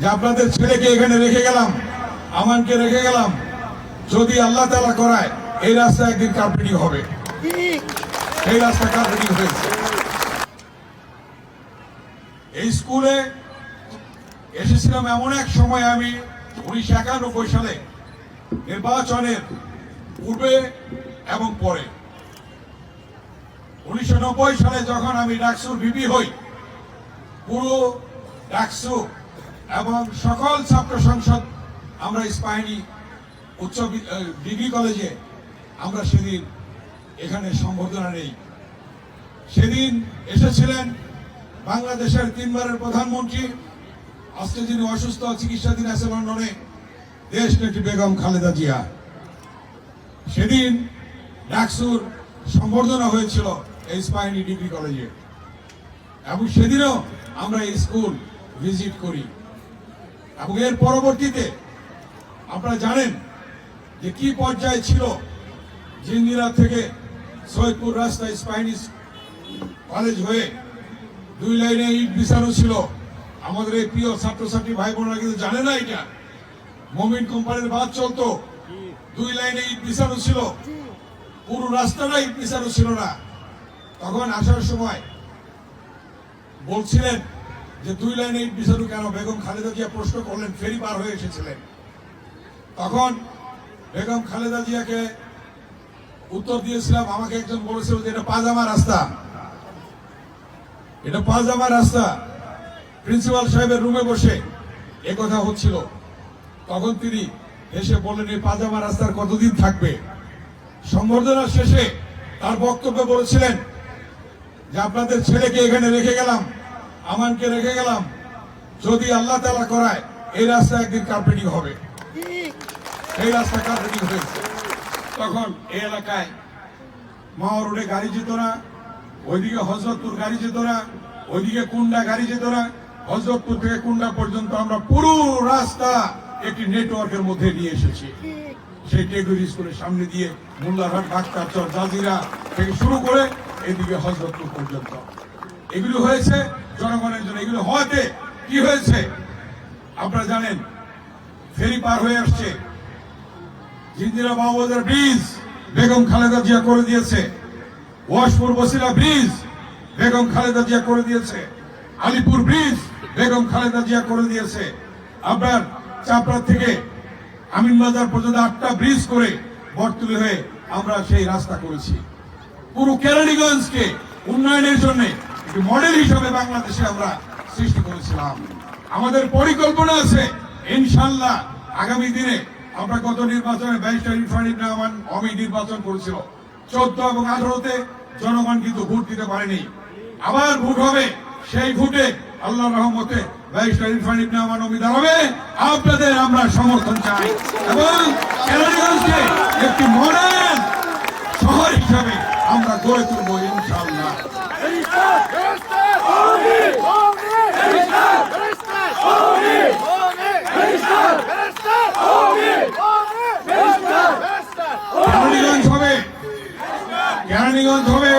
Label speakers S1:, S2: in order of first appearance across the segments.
S1: যে আপনাদের ছেলেকে এখানে রেখে গেলাম, আমানকে রেখে গেলাম, যদি আল্লাহ তালা করায়, এই রাস্তা একদিন কার্পেটিং হবে। এই রাস্তা কার্পেটিং হয়েছে। এই স্কুলে এসেছিলাম এমন এক সময় আমি উনিশশো একানব্বই সালে, নির্বাচনের পূর্বে এবং পরে। উনিশশো নব্বই সালে যখন আমি ডাকসুর বিপি হই, পুরো ডাকসু এবং সকল ছাত্র সংসদ, আমরা ইস্পাহানি উচ্চ ডিগ্রি কলেজে আমরা সেদিন এখানে সম্বর্ধনা নেই। সেদিন এসেছিলেন বাংলাদেশের তিনবারের প্রধানমন্ত্রী, আজকে যিনি অসুস্থ, চিকিৎসাধীন আছে লন্ডনে দেশ নেত্রী বেগম খালেদা জিয়া। সেদিন ডাকসুর সম্বর্ধনা হয়েছিল এই স্পাইনি ডিগ্রি কলেজে। এবং সেদিনও আমরা এই স্কুল ভিজিট করি। এবং এর পরবর্তীতে আপনারা জানেন যে কি পর্যায়ে ছিল জিন্দিরা থেকে সৈয়দপুর রাস্তায় স্পাইনিস কলেজ হয়ে দুই লাইনে ইট বিছানো ছিল। আমাদের এই প্রিয় ছাত্রছাত্রী ভাই বোনরা কিন্তু জানে না এটা। মমিন কোম্পানির বাদ চলতো। দুই লাইনে ইট বিছানো ছিল। পুরো রাস্তাটা ইট বিছানো ছিল না। তখন আসার সময় বলছিলেন যে দুই লাইনে ইট বিছানো কেন বেগম খালেদা জিয়া প্রশ্ন করলেন, ফেরি পার হয়ে এসেছিলেন। তখন বেগম খালেদা জিয়াকে উত্তর দিয়েছিলাম, আমাকে একজন বলেছিল যে এটা পাজামা রাস্তা। এটা পাজামা রাস্তা। প্রিন্সিপাল সাহেবের রুমে বসে কথা হচ্ছিল। তখন তিনি এসে বললেন, এই পাজামা রাস্তার কতদিন থাকবে? সম্বর্ধনা শেষে তার বক্তব্যে বলেছিলেন যে, আপনাদের ছেলেকে এখানে রেখে গেলাম। আমানকে রেখে গেলাম। যদি আল্লাহ তালা করায়, এই রাস্তা একদিন কার্পেটিং হবে। এই রাস্তা কার্পেটিং হয়েছে। তখন এই এলাকায় মা রোডে গাড়ি যেত না, ওইদিকে হজরতপুর গাড়ি যেত না, ওইদিকে কুন্ডা গাড়ি যেত না। হজরতপুর থেকে কুন্ডা পর্যন্ত আমরা পুরো রাস্তা একটি নেটওয়ার্কের মধ্যে নিয়ে এসেছি। সেই টেগুরি স্কুলের সামনে দিয়ে মোল্লারহাট ডাক্তারচর জাজিরা থেকে শুরু করে এদিকে হজরতপুর পর্যন্ত। এগুলো হয়েছে জনগণের জন্য এগুলো হওয়াতে কি হয়েছে? আপনারা জানেন, ফেরি পার হয়ে আসছে। জিন্দিরা মাহমুদের ব্রিজ, বেগম খালেদা জিয়া করে দিয়েছে। ওয়াশপুর বসিরা ব্রিজ, বেগম খালেদা জিয়া করে দিয়েছে। আলিপুর ব্রিজ, বেগম খালেদা জিয়া করে দিয়েছে। আপনার চাপড়া থেকে আমিনবাজার পর্যন্ত আটটা ব্রিজ করে বর্তলি হয়ে আমরা সেই রাস্তা করেছি। পুরো কেরানীগঞ্জকে উন্নয়নের জন্য মডেল হিসাবে বাংলাদেশে আমরা সৃষ্টি করেছিলাম। আমাদের পরিকল্পনা আছে ইনশাল্লাহ আগামী দিনে আমরা গত নির্বাচনে ব্যারিস্টার ইরফান ইবনে আমান অমি নির্বাচন করেছিল। চোদ্দ এবং আঠারোতে জনগণ কিন্তু ভোট দিতে পারেনি। আবার ভোট হবে, সেই ভোটে আল্লাহ রহমতে ব্যারিস্টার ইরফান ইবনে আমান অমি দাঁড়াবে। আপনাদের আমরা সমর্থন চাই। এবং একটি মডেল শহর হিসাবে আমরা গড়ে তুলব ইনশাআল্লাহ কেরানীগঞ্জ হবে কেরানীগঞ্জ হবে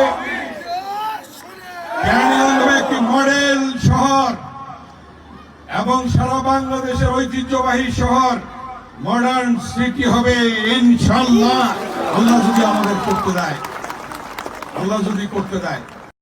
S1: কেরানীগঞ্জ হবে একটি মডেল শহর এবং সারা বাংলাদেশের ঐতিহ্যবাহী শহর মডার্ন সিটি হবে ইনশাল্লাহ আল্লাহ যদি আমাদের করতে দেয়, আল্লাহ যদি করতে দেয়।